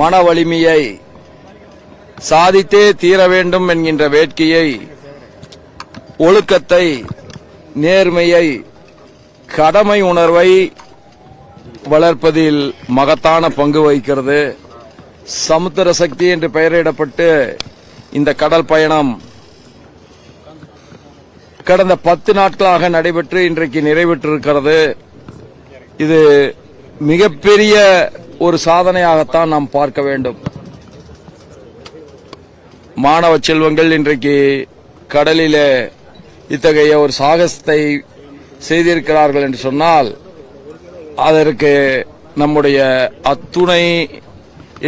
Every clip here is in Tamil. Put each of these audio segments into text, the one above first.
மன வலிமையை சாதித்தே தீர வேண்டும் என்கின்ற வேட்கையை ஒழுக்கத்தை நேர்மையை கடமை உணர்வை வளர்ப்பதில் மகத்தான பங்கு வகிக்கிறது. சமுத்திர சக்தி என்று பெயரிடப்பட்டு இந்த கடல் பயணம் கடந்த பத்து நாட்களாக நடைபெற்று இன்றைக்கு நிறைவேற்றிருக்கிறது. இது மிகப்பெரிய ஒரு சாதனையாகத்தான் நாம் பார்க்க வேண்டும். மாணவ செல்வங்கள் இன்றைக்கு கடலிலே இத்தகைய ஒரு சாகசத்தை செய்திருக்கிறார்கள் என்று சொன்னால் அதற்கு நம்முடைய அத்துணை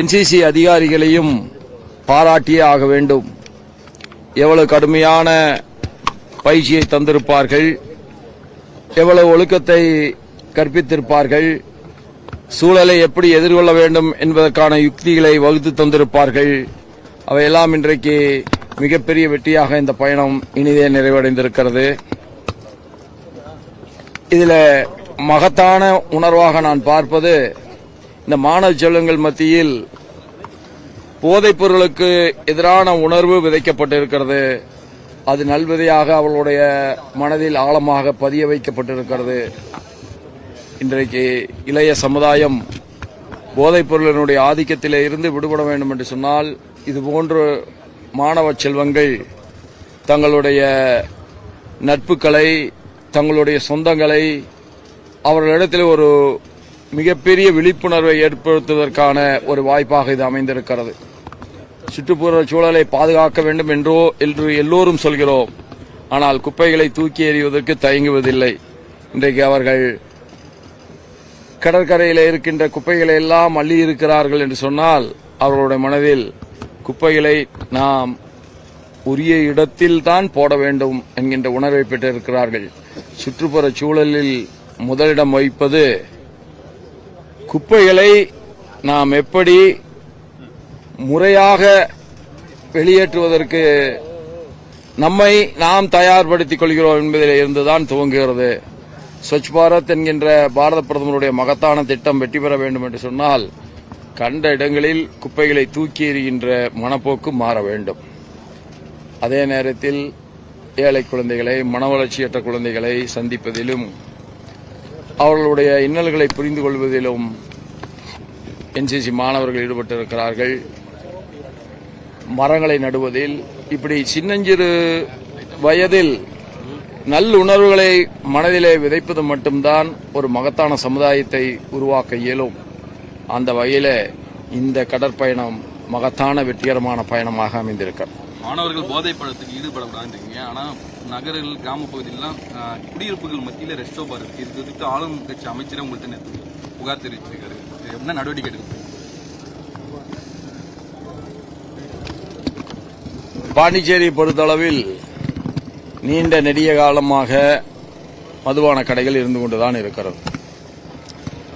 என்சிசி அதிகாரிகளையும் பாராட்டியே ஆக வேண்டும். எவ்வளவு கடுமையான பயிற்சியை தந்திருப்பார்கள் எவ்வளவு ஒழுக்கத்தை கற்பித்திருப்பார்கள் சூழலை எப்படி எதிர்கொள்ள வேண்டும் என்பதற்கான யுக்திகளை வகுத்து தந்திருப்பார்கள். அவையெல்லாம் இன்றைக்கு மிகப்பெரிய வெற்றியாக இந்த பயணம் இனிதே நிறைவடைந்திருக்கிறது. இதுல மகத்தான உணர்வாக நான் பார்ப்பது இந்த மாணவ செல்வங்கள் மத்தியில் போதைப் பொருளுக்கு எதிரான உணர்வு விதைக்கப்பட்டிருக்கிறது. அது நல்விதையாக அவளுடைய மனதில் ஆழமாக பதிய வைக்கப்பட்டிருக்கிறது. இன்றைக்கு இளைய சமுதாயம் போதைப் பொருளினுடைய ஆதிக்கத்திலே இருந்து விடுபட வேண்டும் என்று சொன்னால் இதுபோன்று மாணவ செல்வங்கள் தங்களுடைய நட்புகளை தங்களுடைய சொந்தங்களை அவர்களிடத்தில் ஒரு மிகப்பெரிய விழிப்புணர்வை ஏற்படுத்துவதற்கான ஒரு வாய்ப்பாக இது அமைந்திருக்கிறது. சுற்றுப்புற சூழலை பாதுகாக்க வேண்டும் என்றோ என்று எல்லோரும் சொல்கிறோம். ஆனால் குப்பைகளை தூக்கி எறிவதற்கு தயங்குவதில்லை. இன்றைக்கு அவர்கள் கடற்கரையில் இருக்கின்ற குப்பைகளை எல்லாம் அள்ளி இருக்கிறார்கள் என்று சொன்னால் அவர்களுடைய மனதில் குப்பைகளை நாம் உரிய இடத்தில் தான் போட வேண்டும் என்கின்ற உணர்வை பெற்றிருக்கிறார்கள். சுற்றுப்புற சூழலில் முதலிடம் வைப்பது குப்பைகளை நாம் எப்படி முறையாக வெளியேற்றுவதற்கு நம்மை நாம் தயார்படுத்திக் கொள்கிறோம் என்பதில் இருந்துதான் துவங்குகிறது. ஸ்வச் பாரத் என்கின்ற பாரத பிரதமருடைய மகத்தான திட்டம் வெற்றி பெற வேண்டும் என்று சொன்னால் கண்ட இடங்களில் குப்பைகளை தூக்கி எறிகின்ற மனப்போக்கு மாற வேண்டும். அதே நேரத்தில் ஏழை குழந்தைகளை மனவளர்ச்சியற்ற குழந்தைகளை சந்திப்பதிலும் அவர்களுடைய இன்னல்களை புரிந்து கொள்வதிலும் என்சிசி மாணவர்கள் ஈடுபட்டிருக்கிறார்கள். மரங்களை நடுவதில் இப்படி சின்னஞ்சிறு வயதில் நல்லுணர்வுகளை மனதிலே விதைப்பது மட்டும்தான் ஒரு மகத்தான சமுதாயத்தை உருவாக்க இயலும். அந்த வகையில இந்த கடற்பயணம் மகத்தான வெற்றிகரமான பயணமாக அமைந்திருக்கிறது. மாணவர்கள் போதை பழத்துக்கு ஈடுபடக்கூடாதுன்றீங்க ஆனா நகரங்கள் கிராம பகுதியிலாம் குடியிருப்புகள் மத்தியில ரெஸ்டோ பார் இருக்கு. இது குறித்து ஆளும் கட்சி அமைச்சரே உங்கள்கிட்ட நேத்து புகார் தெரிவிச்சிருக்காரு. என்ன நடவடிக்கை எடுக்கும் பாண்டிச்சேரி பொறுத்தளவில் நீண்ட நெடிய காலமாக மதுபான கடைகள் இருந்து கொண்டுதான் இருக்கிறது.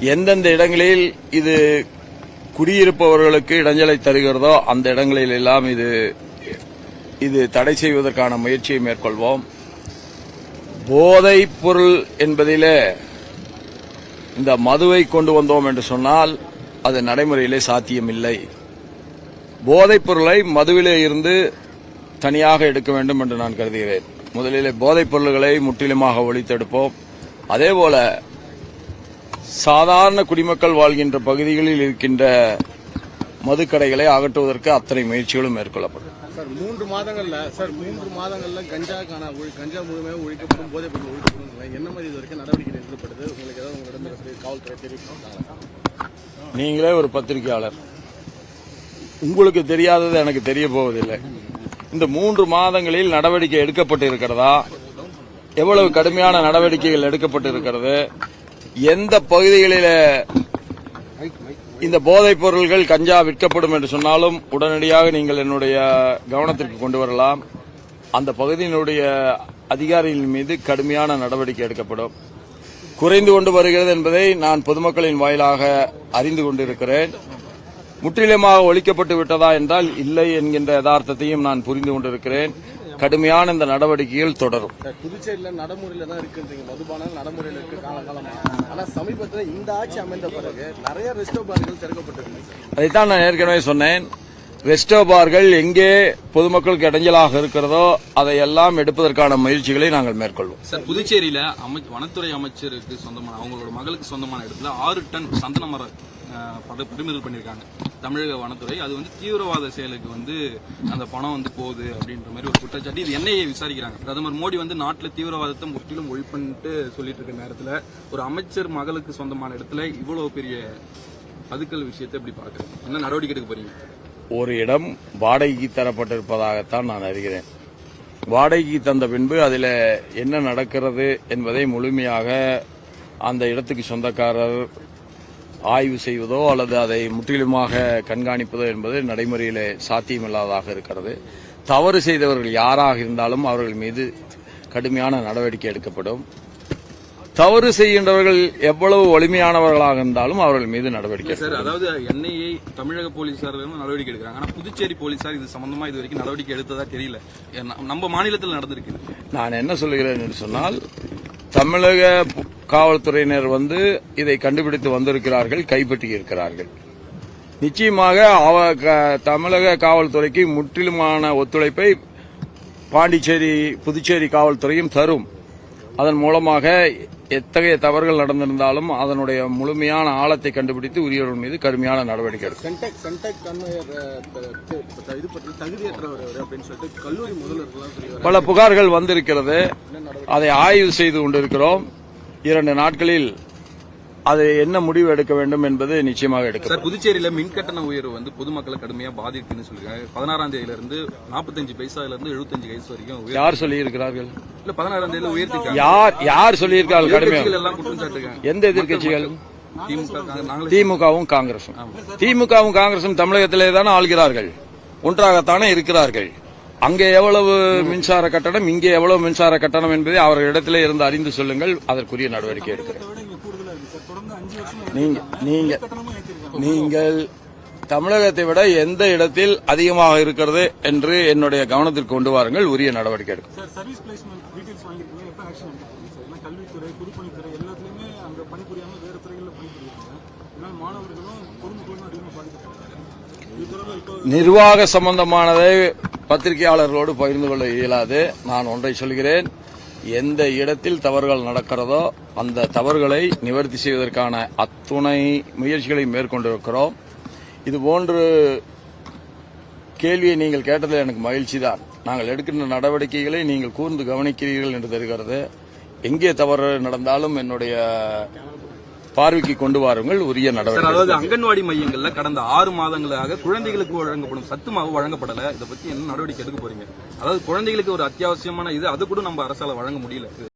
எந்தெந்த இடங்களில் இது குடியிருப்பவர்களுக்கு இடைஞ்சலை தருகிறதோ அந்த இடங்களில் எல்லாம் இது இது தடை செய்வதற்கான முயற்சியை மேற்கொள்வோம். போதைப் பொருள் என்பதிலே இந்த மதுவை கொண்டு வந்தோம் என்று சொன்னால் அது நடைமுறையிலே சாத்தியமில்லை. போதைப் பொருளை மதுவிலே இருந்து தனியாக எடுக்க வேண்டும் என்று நான் கருதுகிறேன். முதலிலே போதைப் பொருள்களை முற்றிலுமாக ஒழித்தெடுப்போம். அதேபோல சாதாரண குடிமக்கள் வாழ்கின்ற பகுதிகளில் இருக்கின்ற மதுக்கடைகளை அகற்றுவதற்கு அத்தனை முயற்சிகளும் மேற்கொள்ளப்படும். சார் மூன்று மாதங்கள்ல சார் மூன்று மாதங்கள்ல கஞ்சாக்கான கஞ்சா முழுமையாக ஒழிக்கப்படும் போதைப் பொருள் ஒழிக்கப்படும் என்ன மாதிரி இது வரைக்கும் நடவடிக்கை எடுக்கப்படுது? உங்களுக்கு ஏதாவது உங்களிடம் காவல்துறை தெரிவிச்சிருக்காங்க நீங்களே ஒரு பத்திரிகையாளர். உங்களுக்கு தெரியாதது எனக்கு தெரிய போவதில்லை. இந்த மூன்று மாதங்களில் நடவடிக்கை எடுக்கப்பட்டு இருக்கிறதா எவ்வளவு கடுமையான நடவடிக்கைகள் எடுக்கப்பட்டு இருக்கிறது எந்த பகுதிகளில இந்த போதைப் பொருள்கள் கஞ்சா விற்கப்படும் என்று சொன்னாலும் உடனடியாக நீங்கள் என்னுடைய கவனத்திற்கு கொண்டு வரலாம். அந்த பகுதியினுடைய அதிகாரிகள் மீது கடுமையான நடவடிக்கை எடுக்கப்படும். குறைந்து கொண்டு வருகிறது என்பதை நான் பொதுமக்களின் வாயிலாக அறிந்து கொண்டிருக்கிறேன். முற்றிலுமாக ஒழிக்கப்பட்டு விட்டதா என்றால் இல்லை என்கின்ற யதார்த்தத்தையும் நான் புரிந்து கொண்டிருக்கிறேன். கடுமையான இந்த நடவடிக்கைகள் தொடரும். சார், புதுச்சேரியில நடைமுறையில தான் இருக்குன்றீங்க. மதுபானம் நடைமுறையில இருக்கு காலகாலமா ஆனா சமீபத்துல இந்த ஆட்சி அமைந்த பிறகு நிறைய ரெஸ்டோ பார்கள் திறக்கப்பட்டிருக்கு. அதைத்தான் நான் ஏற்கனவே சொன்னேன். ரெஸ்டோ பார்கள் எங்கே பொதுமக்களுக்கு இடைஞ்சலாக இருக்கிறதோ அதையெல்லாம் எடுப்பதற்கான முயற்சிகளை நாங்கள் மேற்கொள்வோம். சார் புதுச்சேரியில அமை- வனத்துறை அமைச்சருக்கு சொந்தமான அவங்களோட மகளுக்கு சொந்தமான இடத்துல ஆறு டன் சந்தன மரம் பறிமுதல் பண்ணியிருக்காங்க தமிழக வனத்துறை அது வந்து தீவிரவாத செயலுக்கு வந்து அந்த பணம் வந்து போகுது அப்படின்ற மாதிரி ஒரு குற்றச்சாட்டு. இது என்ஐஏ விசாரிக்கிறாங்க. பிரதமர் மோடி வந்து நாட்டில் தீவிரவாதத்தை முற்றிலும் ஒழிப்புன்ட்டு சொல்லிட்டு இருக்க நேரத்தில் ஒரு அமைச்சர் மகளுக்கு சொந்தமான இடத்துல இவ்வளோ பெரிய பதுக்கல் விஷயத்தை எப்படி பார்க்குறேன் என்ன நடவடிக்கை எடுக்க போறீங்க? ஒரு இடம் வாடகைக்கு தரப்பட்டிருப்பதாகத்தான் நான் அறிகிறேன். வாடகைக்கு தந்த பின்பு அதில் என்ன நடக்கிறது என்பதை முழுமையாக அந்த இடத்துக்கு சொந்தக்காரர் ஆய்வு செய்வதோ அல்லது அதை முற்றிலுமாக கண்காணிப்பதோ என்பது நடைமுறையில் சாத்தியமில்லாததாக இருக்கிறது. தவறு செய்தவர்கள் யாராக இருந்தாலும் அவர்கள் மீது கடுமையான நடவடிக்கை எடுக்கப்படும். தவறு செய்கின்றவர்கள் எவ்வளவு வலிமையானவர்களாக இருந்தாலும் அவர்கள் மீது நடவடிக்கை சார் அதாவது என்ஐஏ தமிழக போலீசார் நடவடிக்கை எடுக்கிறாங்க. ஆனா புதுச்சேரி போலீசார் இது சம்பந்தமா இது வரைக்கும் நடவடிக்கை எடுத்ததா தெரியல. நம்ம மாநிலத்தில் நடந்திருக்கு நான் என்ன சொல்லுகிறேன் என்று சொன்னால் தமிழக காவல்துறையினர் வந்து இதை கண்டுபிடித்து வந்திருக்கிறார்கள் கைப்பற்றி இருக்கிறார்கள் நிச்சயமாக அவ க- தமிழக காவல்துறைக்கு முற்றிலுமான ஒத்துழைப்பை பாண்டிச்சேரி புதுச்சேரி காவல்துறையும் தரும். அதன் மூலமாக எத்தகைய தவறுகள் நடந்திருந்தாலும் அதனுடைய முழுமையான ஆழத்தை கண்டுபிடித்து உரியவர்கள் மீது கடுமையான நடவடிக்கை எடுக்கும். சொல்லி. பல புகார்கள் வந்திருக்கிறது. அதை ஆய்வு செய்து கொண்டிருக்கிறோம். இரண்டு நாட்களில் அது என்ன முடிவு எடுக்க வேண்டும் என்பது நிச்சயமாக எடுக்கப்படும். சார் புதுச்சேரியில மின் கட்டண உயர்வு வந்து பொதுமக்களை கடுமையா பாதிக்குன்னு சொல்லிருக்காங்க பதினாறாம் தேதியில இருந்து நாற்பத்தஞ்சு பைசால இருந்து எழுபத்தஞ்சு பைசா வரைக்கும் யார் சொல்லியிருக்கிறார்கள்? இல்ல பதினாறாம் தேதியில உயர்த்திருக்காங்க. யார் யார் குற்றம் சாட்டுருக்காங்க எந்த எதிர்க்கட்சிகள்? திமுக காங்க- நாங்களே திமுகவும் காங்கிரசும். திமுகவும் காங்கிரசும் தமிழகத்திலே தானே ஆள்கிறார்கள். ஒன்றாகத்தானே இருக்கிறார்கள். அங்கே எவ்வளவு மின்சார கட்டணம் இங்கே எவ்வளவு மின்சார கட்டணம் என்பதை அவர்களிடத்திலே இருந்து அறிந்து சொல்லுங்கள். அதற்குரிய நடவடிக்கை எடுக்கிறேன். நீங்க நீங்க நீங்கள் தமிழகத்தை விட எந்த இடத்தில் அதிகமாக இருக்கிறது என்று என்னுடைய கவனத்திற்கு கொண்டு வாருங்கள். உரிய நடவடிக்கை எடுக்கும். சார் எப்போ ஆக்ஷன் எடுக்கிறீங்க சார் ஏன்னா கல்வித்துறை பொதுப்பணித்துறை எல்லாத்துலேயுமே அங்கே பணிபுரியாமல் வேறு துறைகளில் பணிபுரியுறாங்க. இதனால் மாணவர்களும் பொதுமக்களும் அதிகமாக பாதிக்கப்படுறாங்க. நிர்வாக சம்பந்தமானதை பத்திரிகையாளர்களோடு பகிர்ந்து கொள்ள இயலாது. நான் ஒன்றை சொல்கிறேன். எந்த இடத்தில் தவறுகள் நடக்கிறதோ அந்த தவறுகளை நிவர்த்தி செய்வதற்கான அத்துணை முயற்சிகளை மேற்கொண்டிருக்கிறோம். இது போன்று கேள்வியை நீங்கள் கேட்டதில் எனக்கு மகிழ்ச்சி தான் நாங்கள் எடுக்கின்ற நடவடிக்கைகளை நீங்கள் கூர்ந்து கவனிக்கிறீர்கள் என்று தெரிகிறது. எங்கே தவறு நடந்தாலும் என்னுடைய பார்வைக்கு கொண்டு வாருங்கள். உரிய நடவடிக்கை அதாவது அங்கன்வாடி மையங்கள்ல கடந்த ஆறு மாதங்களாக குழந்தைகளுக்கு வழங்கப்படும் சத்து மாவு வழங்கப்படல. இதை பத்தி என்ன நடவடிக்கை எடுக்க போறீங்க? அதாவது குழந்தைகளுக்கு ஒரு அத்தியாவசியமான இது அது கூட நம்ம அரசால வழங்க முடியல.